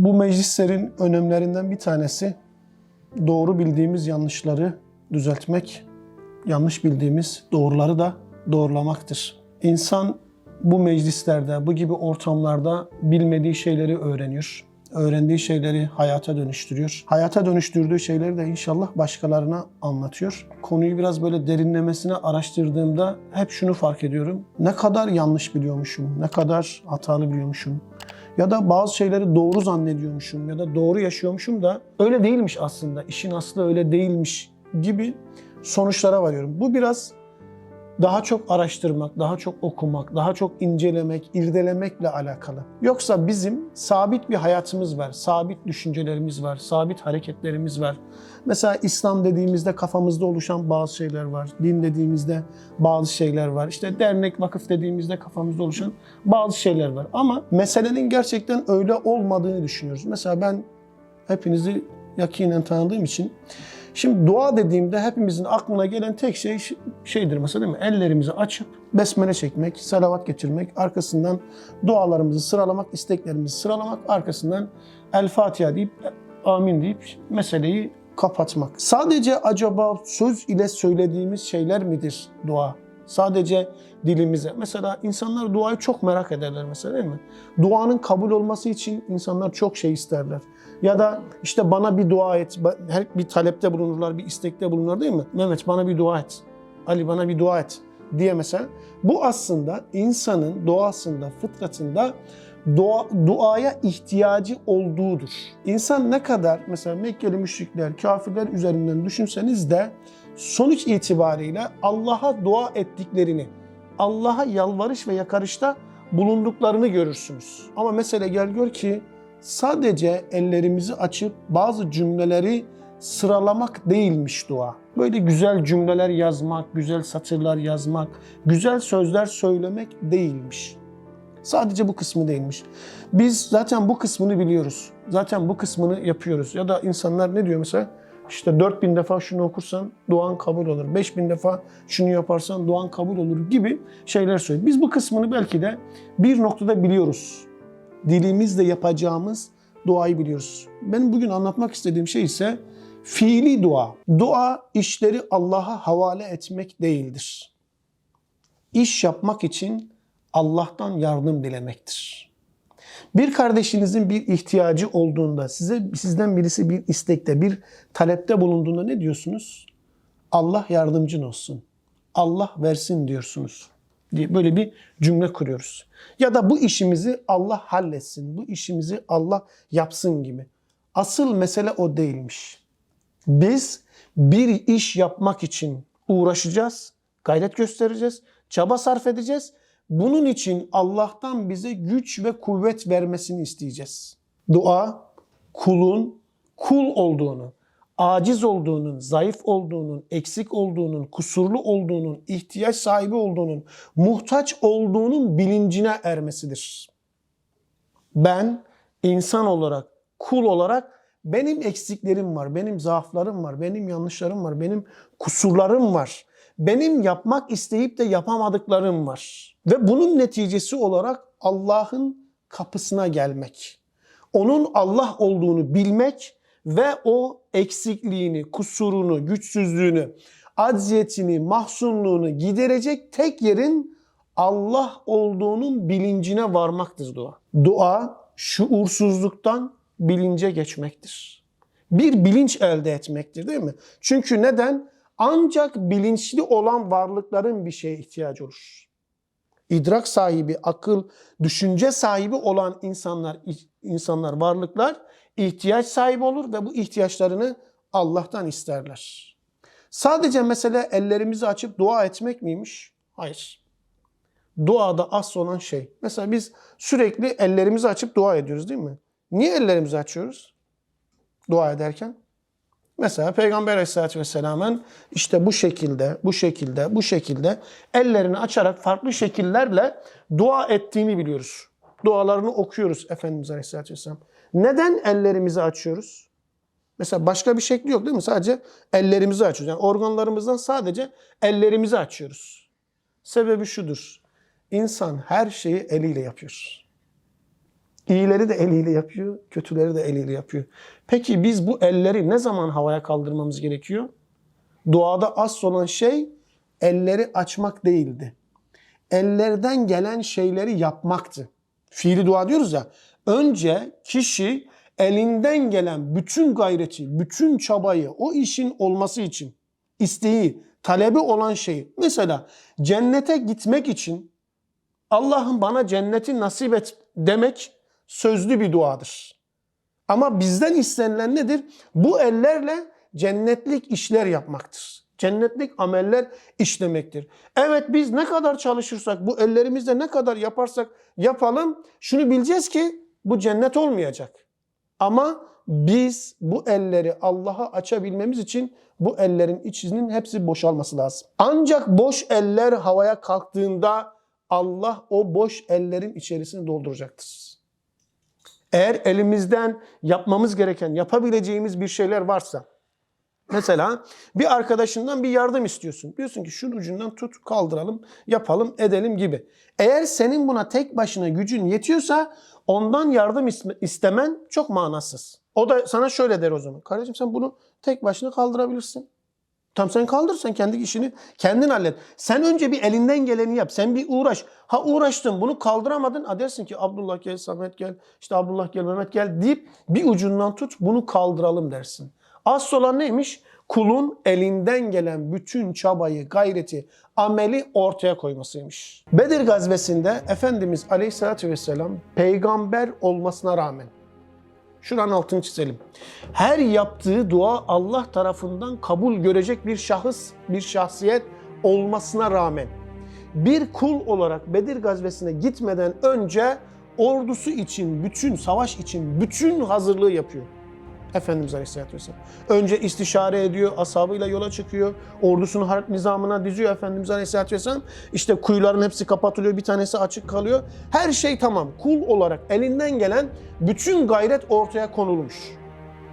Bu meclislerin önemlerinden bir tanesi doğru bildiğimiz yanlışları düzeltmek, yanlış bildiğimiz doğruları da doğrulamaktır. İnsan bu meclislerde, bu gibi ortamlarda bilmediği şeyleri öğreniyor. Öğrendiği şeyleri hayata dönüştürüyor. Hayata dönüştürdüğü şeyleri de inşallah başkalarına anlatıyor. Konuyu biraz böyle derinlemesine araştırdığımda hep şunu fark ediyorum. Ne kadar yanlış biliyormuşum, ne kadar hatalı biliyormuşum. Ya da bazı şeyleri doğru zannediyormuşum ya da doğru yaşıyormuşum da öyle değilmiş aslında. İşin aslı öyle değilmiş gibi sonuçlara varıyorum. Bu biraz daha çok araştırmak, daha çok okumak, daha çok incelemek, irdelemekle alakalı. Yoksa bizim sabit bir hayatımız var, sabit düşüncelerimiz var, sabit hareketlerimiz var. Mesela İslam dediğimizde kafamızda oluşan bazı şeyler var. Din dediğimizde bazı şeyler var. İşte dernek, vakıf dediğimizde kafamızda oluşan bazı şeyler var. Ama meselenin gerçekten öyle olmadığını düşünüyoruz. Mesela ben hepinizi yakinen tanıdığım için Şimdi dua dediğimde hepimizin aklına gelen tek şey şeydir mesela değil mi? Ellerimizi açıp besmele çekmek, salavat getirmek, arkasından dualarımızı sıralamak, isteklerimizi sıralamak, arkasından El Fatiha deyip amin deyip meseleyi kapatmak. Sadece acaba söz ile söylediğimiz şeyler midir dua? Sadece dilimize. Mesela insanlar duayı çok merak ederler mesela değil mi? Duanın kabul olması için insanlar çok şey isterler. Ya da işte bana bir dua et. Her bir talepte bulunurlar, bir istekte bulunurlar değil mi? Mehmet bana bir dua et. Ali bana bir dua et diye mesela. Bu aslında insanın doğasında, fıtratında dua, duaya ihtiyacı olduğudur. İnsan ne kadar mesela Mekkeli müşrikler, kafirler üzerinden düşünseniz de sonuç itibariyle Allah'a dua ettiklerini, Allah'a yalvarış ve yakarışta bulunduklarını görürsünüz. Ama mesele gel gör ki sadece ellerimizi açıp bazı cümleleri sıralamak değilmiş dua. Böyle güzel cümleler yazmak, güzel satırlar yazmak, güzel sözler söylemek değilmiş. Sadece bu kısmı değilmiş. Biz zaten bu kısmını biliyoruz. Zaten bu kısmını yapıyoruz. Ya da insanlar ne diyor mesela? İşte 4000 defa şunu okursan duan kabul olur. 5000 defa şunu yaparsan duan kabul olur gibi şeyler söylüyor. Biz bu kısmını belki de bir noktada biliyoruz. Dilimizle yapacağımız duayı biliyoruz. Benim bugün anlatmak istediğim şey ise fiili dua. Dua işleri Allah'a havale etmek değildir. İş yapmak için Allah'tan yardım dilemektir. Bir kardeşinizin bir ihtiyacı olduğunda, size sizden birisi bir istekte, bir talepte bulunduğunda ne diyorsunuz? Allah yardımcın olsun. Allah versin diyorsunuz. Diye böyle bir cümle kuruyoruz. Ya da bu işimizi Allah halletsin, bu işimizi Allah yapsın gibi. Asıl mesele o değilmiş. Biz bir iş yapmak için uğraşacağız, gayret göstereceğiz, çaba sarf edeceğiz. Bunun için Allah'tan bize güç ve kuvvet vermesini isteyeceğiz. Dua kulun kul olduğunu, aciz olduğunun, zayıf olduğunun, eksik olduğunun, kusurlu olduğunun, ihtiyaç sahibi olduğunun, muhtaç olduğunun bilincine ermesidir. Ben insan olarak, kul olarak benim eksiklerim var, benim zaaflarım var, benim yanlışlarım var, benim kusurlarım var. Benim yapmak isteyip de yapamadıklarım var. Ve bunun neticesi olarak Allah'ın kapısına gelmek. Onun Allah olduğunu bilmek ve o eksikliğini, kusurunu, güçsüzlüğünü, acziyetini, mahzunluğunu giderecek tek yerin Allah olduğunun bilincine varmaktır dua. Dua şuursuzluktan bilince geçmektir. Bir bilinç elde etmektir değil mi? Çünkü neden? Ancak bilinçli olan varlıkların bir şeye ihtiyacı olur. İdrak sahibi, akıl, düşünce sahibi olan insanlar, insanlar, varlıklar ihtiyaç sahibi olur ve bu ihtiyaçlarını Allah'tan isterler. Sadece mesele ellerimizi açıp dua etmek miymiş? Hayır. Duada asıl olan şey. Mesela biz sürekli ellerimizi açıp dua ediyoruz değil mi? Niye ellerimizi açıyoruz? Dua ederken. Mesela Peygamber Aleyhisselatü Vesselam'ın işte bu şekilde, bu şekilde, bu şekilde ellerini açarak farklı şekillerle dua ettiğini biliyoruz. Dualarını okuyoruz Efendimiz Aleyhisselatü Vesselam. Neden ellerimizi açıyoruz? Mesela başka bir şekli yok değil mi? Sadece ellerimizi açıyoruz. Yani organlarımızdan sadece ellerimizi açıyoruz. Sebebi şudur. İnsan her şeyi eliyle yapıyor. İyileri de eliyle yapıyor, kötüleri de eliyle yapıyor. Peki biz bu elleri ne zaman havaya kaldırmamız gerekiyor? Duada asıl olan şey elleri açmak değildi. Ellerden gelen şeyleri yapmaktı. Fiili dua diyoruz ya. Önce kişi elinden gelen bütün gayreti, bütün çabayı o işin olması için isteği, talebi olan şeyi mesela cennete gitmek için Allah'ım bana cenneti nasip et demek sözlü bir duadır. Ama bizden istenilen nedir? Bu ellerle cennetlik işler yapmaktır. Cennetlik ameller işlemektir. Evet biz ne kadar çalışırsak, bu ellerimizle ne kadar yaparsak yapalım, şunu bileceğiz ki bu cennet olmayacak. Ama biz bu elleri Allah'a açabilmemiz için bu ellerin içinin hepsi boşalması lazım. Ancak boş eller havaya kalktığında Allah o boş ellerin içerisini dolduracaktır. Eğer elimizden yapmamız gereken, yapabileceğimiz bir şeyler varsa, mesela bir arkadaşından bir yardım istiyorsun. Diyorsun ki şunun ucundan tut, kaldıralım, yapalım, edelim gibi. Eğer senin buna tek başına gücün yetiyorsa ondan yardım istemen çok manasız. O da sana şöyle der o zaman. Kardeşim sen bunu tek başına kaldırabilirsin. Tam sen kaldır sen kendi işini kendin hallet. Sen önce bir elinden geleni yap. Sen bir uğraş. Ha uğraştın bunu kaldıramadın. Ha dersin ki Abdullah gel, Samet gel, işte Abdullah gel, Mehmet gel deyip bir ucundan tut bunu kaldıralım dersin. Asıl olan neymiş? Kulun elinden gelen bütün çabayı, gayreti, ameli ortaya koymasıymış. Bedir gazvesinde Efendimiz Aleyhisselatü Vesselam peygamber olmasına rağmen Şuranın altını çizelim. Her yaptığı dua Allah tarafından kabul görecek bir şahıs, bir şahsiyet olmasına rağmen bir kul olarak Bedir gazvesine gitmeden önce ordusu için, bütün savaş için bütün hazırlığı yapıyor. Efendimiz Aleyhisselatü Vesselam. Önce istişare ediyor, ashabıyla yola çıkıyor. Ordusunu harp nizamına diziyor Efendimiz Aleyhisselatü Vesselam. İşte kuyuların hepsi kapatılıyor, bir tanesi açık kalıyor. Her şey tamam. Kul olarak elinden gelen bütün gayret ortaya konulmuş.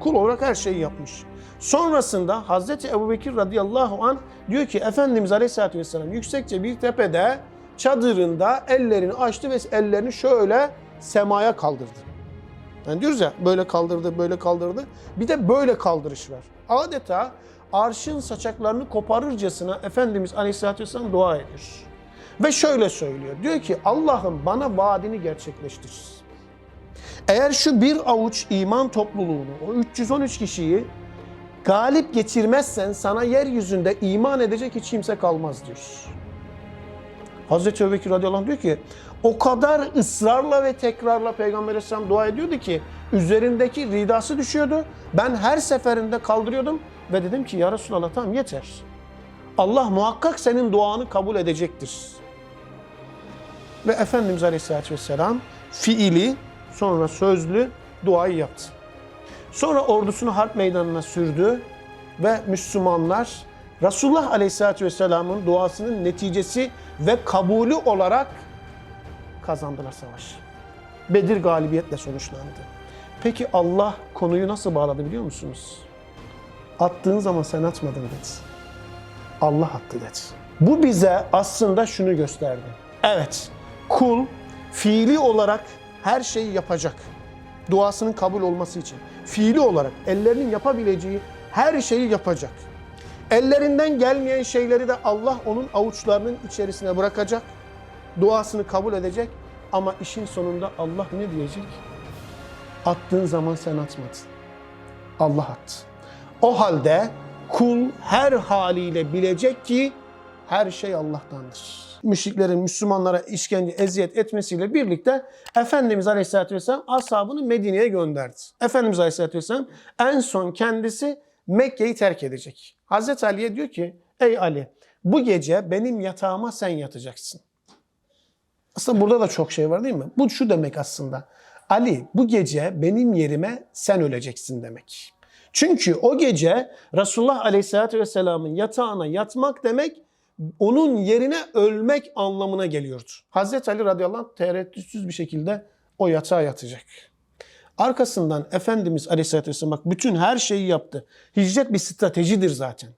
Kul olarak her şeyi yapmış. Sonrasında Hazreti Ebubekir radıyallahu an diyor ki Efendimiz Aleyhisselatü Vesselam yüksekçe bir tepede çadırında ellerini açtı ve ellerini şöyle semaya kaldırdı. Yani diyoruz ya böyle kaldırdı, böyle kaldırdı. Bir de böyle kaldırış var. Adeta arşın saçaklarını koparırcasına Efendimiz Aleyhisselatü Vesselam dua ediyor. Ve şöyle söylüyor. Diyor ki Allah'ım bana vaadini gerçekleştir. Eğer şu bir avuç iman topluluğunu, o 313 kişiyi galip getirmezsen sana yeryüzünde iman edecek hiç kimse kalmaz diyor. Hazreti Ebubekir radıyallahu anh diyor ki o kadar ısrarla ve tekrarla Peygamber Aleyhisselam dua ediyordu ki üzerindeki ridası düşüyordu. Ben her seferinde kaldırıyordum ve dedim ki ya Resulallah tamam yeter. Allah muhakkak senin duanı kabul edecektir. Ve Efendimiz Aleyhisselatü Vesselam fiili sonra sözlü duayı yaptı. Sonra ordusunu harp meydanına sürdü ve Müslümanlar Resulullah Aleyhisselatü Vesselam'ın duasının neticesi ve kabulü olarak kazandılar savaşı. Bedir galibiyetle sonuçlandı. Peki Allah konuyu nasıl bağladı biliyor musunuz? Attığın zaman sen atmadın dedi. Allah attı dedi. Bu bize aslında şunu gösterdi. Evet, kul fiili olarak her şeyi yapacak. Duasının kabul olması için. Fiili olarak ellerinin yapabileceği her şeyi yapacak. Ellerinden gelmeyen şeyleri de Allah onun avuçlarının içerisine bırakacak. Duasını kabul edecek. Ama işin sonunda Allah ne diyecek? Attığın zaman sen atmadın. Allah attı. O halde kul her haliyle bilecek ki her şey Allah'tandır. Müşriklerin Müslümanlara işkence, eziyet etmesiyle birlikte Efendimiz Aleyhisselatü Vesselam ashabını Medine'ye gönderdi. Efendimiz Aleyhisselatü Vesselam en son kendisi Mekke'yi terk edecek. Hazreti Ali'ye diyor ki ey Ali bu gece benim yatağıma sen yatacaksın. Aslında burada da çok şey var değil mi? Bu şu demek aslında. Ali bu gece benim yerime sen öleceksin demek. Çünkü o gece Resulullah Aleyhisselatü Vesselam'ın yatağına yatmak demek onun yerine ölmek anlamına geliyordu. Hazreti Ali radıyallahu anh tereddütsüz bir şekilde o yatağa yatacak. Arkasından Efendimiz Aleyhisselatü Vesselam bak bütün her şeyi yaptı. Hicret bir stratejidir zaten.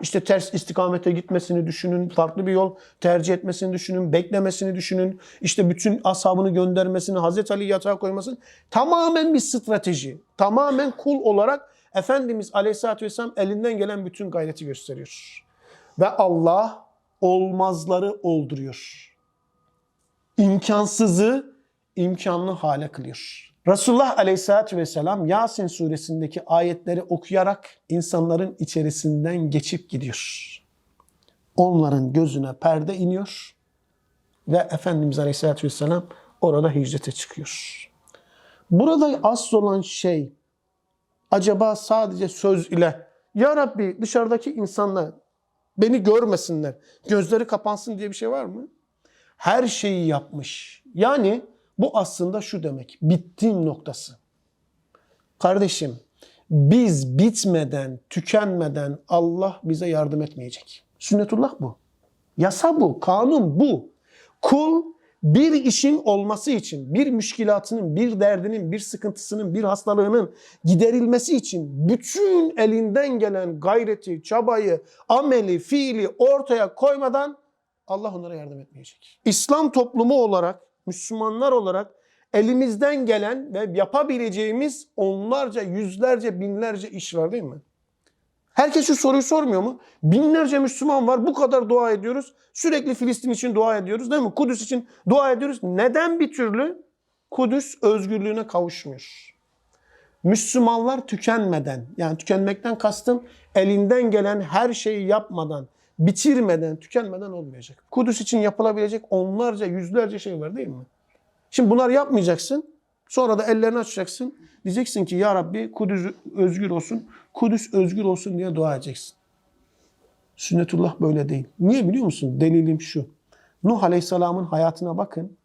işte ters istikamete gitmesini düşünün, farklı bir yol tercih etmesini düşünün, beklemesini düşünün. İşte bütün ashabını göndermesini, Hazreti Ali yatağa koymasını tamamen bir strateji. Tamamen kul olarak Efendimiz Aleyhisselatü Vesselam elinden gelen bütün gayreti gösteriyor. Ve Allah olmazları olduruyor. İmkansızı imkanlı hale kılıyor. Resulullah Aleyhisselatü Vesselam Yasin suresindeki ayetleri okuyarak insanların içerisinden geçip gidiyor. Onların gözüne perde iniyor ve Efendimiz Aleyhisselatü Vesselam orada hicrete çıkıyor. Burada asıl olan şey acaba sadece söz ile Ya Rabbi dışarıdaki insanlar beni görmesinler, gözleri kapansın diye bir şey var mı? Her şeyi yapmış. Yani bu aslında şu demek, bittim noktası. Kardeşim, biz bitmeden, tükenmeden Allah bize yardım etmeyecek. Sünnetullah bu. Yasa bu, kanun bu. Kul bir işin olması için, bir müşkilatının, bir derdinin, bir sıkıntısının, bir hastalığının giderilmesi için bütün elinden gelen gayreti, çabayı, ameli, fiili ortaya koymadan Allah onlara yardım etmeyecek. İslam toplumu olarak, Müslümanlar olarak elimizden gelen ve yapabileceğimiz onlarca, yüzlerce, binlerce iş var değil mi? Herkes şu soruyu sormuyor mu? Binlerce Müslüman var, bu kadar dua ediyoruz. Sürekli Filistin için dua ediyoruz değil mi? Kudüs için dua ediyoruz. Neden bir türlü Kudüs özgürlüğüne kavuşmuyor? Müslümanlar tükenmeden, yani tükenmekten kastım elinden gelen her şeyi yapmadan, bitirmeden, tükenmeden olmayacak. Kudüs için yapılabilecek onlarca, yüzlerce şey var değil mi? Şimdi bunlar yapmayacaksın. Sonra da ellerini açacaksın. Diyeceksin ki ya Rabbi Kudüs özgür olsun. Kudüs özgür olsun diye dua edeceksin. Sünnetullah böyle değil. Niye biliyor musun? Delilim şu. Nuh Aleyhisselam'ın hayatına bakın.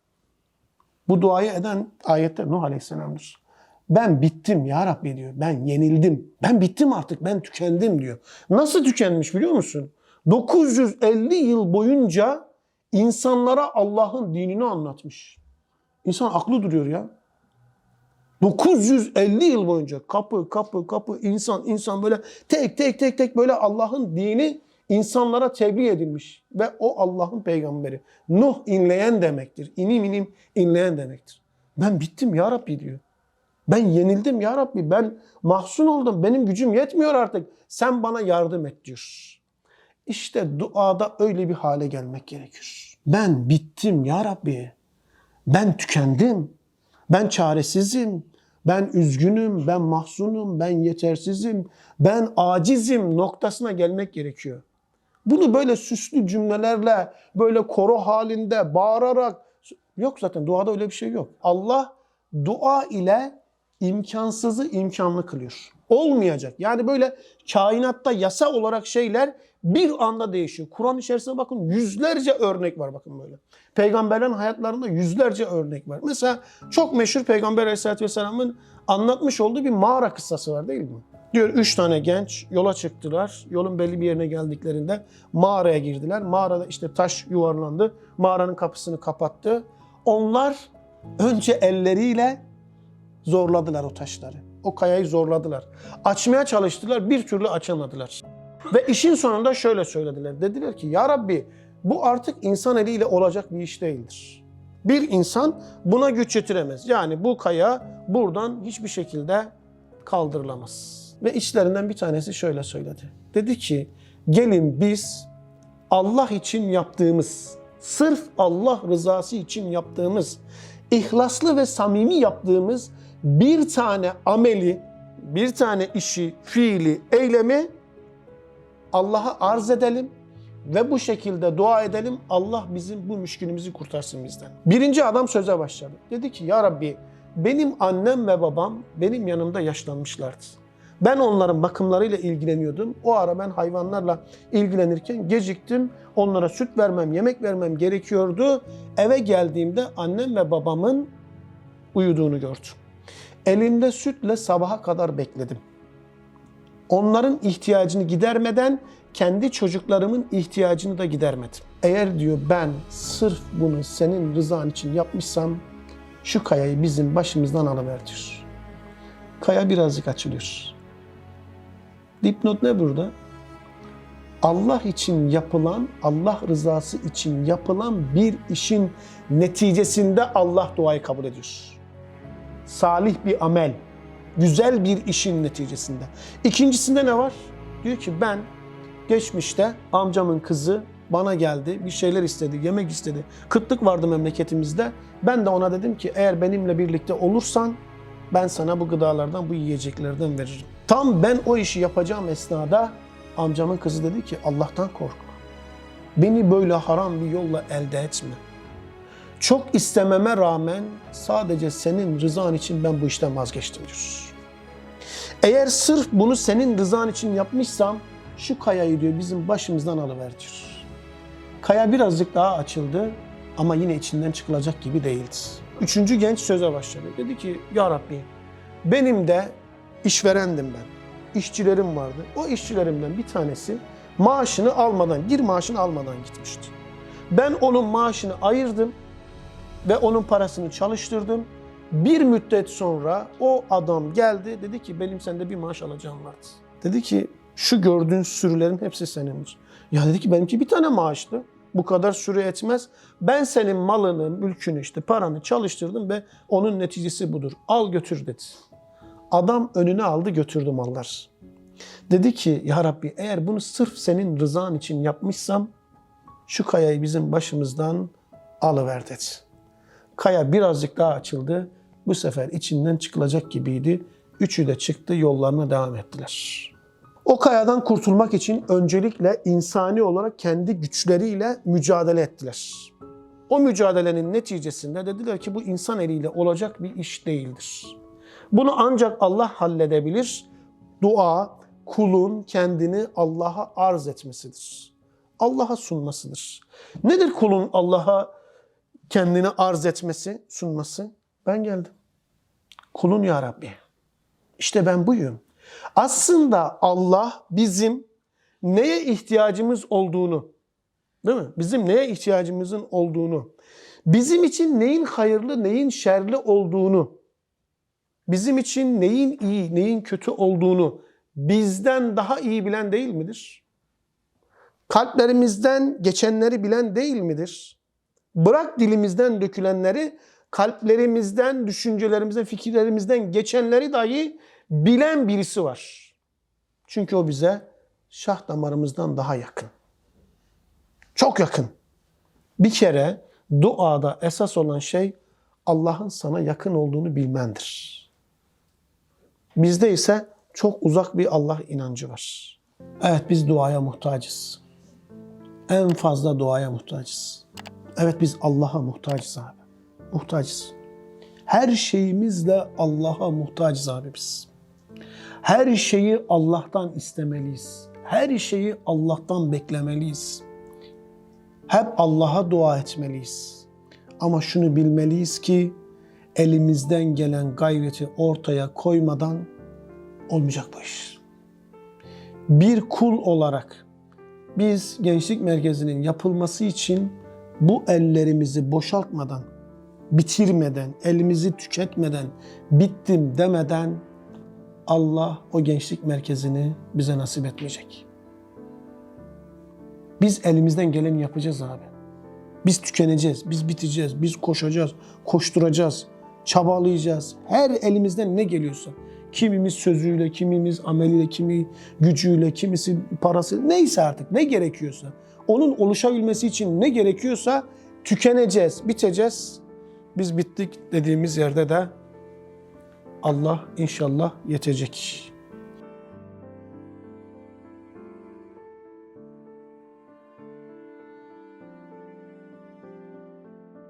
Bu duayı eden ayette Nuh Aleyhisselam'dır. Ben bittim ya Rabbi diyor. Ben yenildim. Ben bittim artık. Ben tükendim diyor. Nasıl tükenmiş biliyor musun? 950 yıl boyunca insanlara Allah'ın dinini anlatmış. İnsan aklı duruyor ya. 950 yıl boyunca kapı kapı kapı insan insan böyle tek tek tek tek böyle Allah'ın dini insanlara tebliğ edilmiş. Ve o Allah'ın peygamberi. Nuh inleyen demektir. İnim inim inleyen demektir. Ben bittim ya Rabbi diyor. Ben yenildim ya Rabbi. Ben mahzun oldum. Benim gücüm yetmiyor artık. Sen bana yardım et diyor. İşte duada öyle bir hale gelmek gerekir. Ben bittim ya Rabbi. Ben tükendim. Ben çaresizim. Ben üzgünüm, ben mahzunum, ben yetersizim, ben acizim noktasına gelmek gerekiyor. Bunu böyle süslü cümlelerle, böyle koro halinde bağırarak yok zaten duada öyle bir şey yok. Allah dua ile imkansızı imkanlı kılıyor. Olmayacak. Yani böyle kainatta yasa olarak şeyler bir anda değişiyor. Kur'an içerisinde bakın yüzlerce örnek var bakın böyle. Peygamberlerin hayatlarında yüzlerce örnek var. Mesela çok meşhur Peygamber Aleyhisselatü Vesselam'ın anlatmış olduğu bir mağara kıssası var değil mi? Diyor üç tane genç yola çıktılar. Yolun belli bir yerine geldiklerinde mağaraya girdiler. Mağarada işte taş yuvarlandı. Mağaranın kapısını kapattı. Onlar önce elleriyle zorladılar o taşları. O kayayı zorladılar. Açmaya çalıştılar, bir türlü açamadılar. Ve işin sonunda şöyle söylediler. Dediler ki ya Rabbi bu artık insan eliyle olacak bir iş değildir. Bir insan buna güç yetiremez. Yani bu kaya buradan hiçbir şekilde kaldırılamaz. Ve içlerinden bir tanesi şöyle söyledi. Dedi ki gelin biz Allah için yaptığımız, sırf Allah rızası için yaptığımız, ihlaslı ve samimi yaptığımız bir tane ameli, bir tane işi, fiili, eylemi Allah'a arz edelim ve bu şekilde dua edelim. Allah bizim bu müşkülümüzü kurtarsın bizden. Birinci adam söze başladı. Dedi ki ya Rabbi benim annem ve babam benim yanımda yaşlanmışlardı. Ben onların bakımlarıyla ilgileniyordum. O ara ben hayvanlarla ilgilenirken geciktim. Onlara süt vermem, yemek vermem gerekiyordu. Eve geldiğimde annem ve babamın uyuduğunu gördüm. Elimde sütle sabaha kadar bekledim. Onların ihtiyacını gidermeden kendi çocuklarımın ihtiyacını da gidermedim. Eğer diyor ben sırf bunu senin rızan için yapmışsam şu kayayı bizim başımızdan alıver diyor. Kaya birazcık açılıyor. Dipnot ne burada? Allah için yapılan, Allah rızası için yapılan bir işin neticesinde Allah duayı kabul ediyor. Salih bir amel, güzel bir işin neticesinde. İkincisinde ne var? Diyor ki ben geçmişte amcamın kızı bana geldi, bir şeyler istedi, yemek istedi. Kıtlık vardı memleketimizde. Ben de ona dedim ki eğer benimle birlikte olursan ben sana bu gıdalardan, bu yiyeceklerden veririm. Tam ben o işi yapacağım esnada amcamın kızı dedi ki Allah'tan kork. Beni böyle haram bir yolla elde etme. Çok istememe rağmen sadece senin rızan için ben bu işten vazgeçtim diyor. Eğer sırf bunu senin rızan için yapmışsam şu kayayı diyor bizim başımızdan alıver diyor. Kaya birazcık daha açıldı ama yine içinden çıkılacak gibi değildi. Üçüncü genç söze başladı. Dedi ki ya Rabbi benim de işverendim ben. İşçilerim vardı. O işçilerimden bir tanesi maaşını almadan, bir maaşını almadan gitmişti. Ben onun maaşını ayırdım ve onun parasını çalıştırdım. Bir müddet sonra o adam geldi dedi ki benim sende bir maaş alacağım vardı. Dedi ki şu gördüğün sürülerin hepsi senindir. Ya dedi ki benimki bir tane maaştı. Bu kadar sürü etmez. Ben senin malını, mülkünü işte paranı çalıştırdım ve onun neticesi budur. Al götür dedi. Adam önüne aldı götürdü mallar. Dedi ki ya Rabbi eğer bunu sırf senin rızan için yapmışsam şu kayayı bizim başımızdan alıver dedi. Kaya birazcık daha açıldı. Bu sefer içinden çıkılacak gibiydi. Üçü de çıktı yollarına devam ettiler. O kayadan kurtulmak için öncelikle insani olarak kendi güçleriyle mücadele ettiler. O mücadelenin neticesinde dediler ki bu insan eliyle olacak bir iş değildir. Bunu ancak Allah halledebilir. Dua kulun kendini Allah'a arz etmesidir. Allah'a sunmasıdır. Nedir kulun Allah'a kendini arz etmesi, sunması? Ben geldim. Kulun ya Rabbi. İşte ben buyum. Aslında Allah bizim neye ihtiyacımız olduğunu, değil mi? Bizim neye ihtiyacımızın olduğunu, bizim için neyin hayırlı, neyin şerli olduğunu, bizim için neyin iyi, neyin kötü olduğunu bizden daha iyi bilen değil midir? Kalplerimizden geçenleri bilen değil midir? Bırak dilimizden dökülenleri, kalplerimizden, düşüncelerimizden, fikirlerimizden geçenleri dahi bilen birisi var. Çünkü o bize şah damarımızdan daha yakın. Çok yakın. Bir kere duada esas olan şey Allah'ın sana yakın olduğunu bilmendir. Bizde ise çok uzak bir Allah inancı var. Evet biz duaya muhtacız. En fazla duaya muhtacız. Evet biz Allah'a muhtacız abi. Muhtacız. Her şeyimizle Allah'a muhtacız abi biz. Her şeyi Allah'tan istemeliyiz. Her şeyi Allah'tan beklemeliyiz. Hep Allah'a dua etmeliyiz. Ama şunu bilmeliyiz ki elimizden gelen gayreti ortaya koymadan olmayacak bu iş. Bir kul olarak biz gençlik merkezinin yapılması için bu ellerimizi boşaltmadan, bitirmeden, elimizi tüketmeden, bittim demeden Allah o gençlik merkezini bize nasip etmeyecek. Biz elimizden geleni yapacağız abi. Biz tükeneceğiz, biz biteceğiz, biz koşacağız, koşturacağız, çabalayacağız. Her elimizden ne geliyorsa. Kimimiz sözüyle, kimimiz ameliyle, kimi gücüyle, kimisi parası neyse artık ne gerekiyorsa. Onun oluşabilmesi için ne gerekiyorsa tükeneceğiz, biteceğiz. Biz bittik dediğimiz yerde de Allah inşallah yetecek.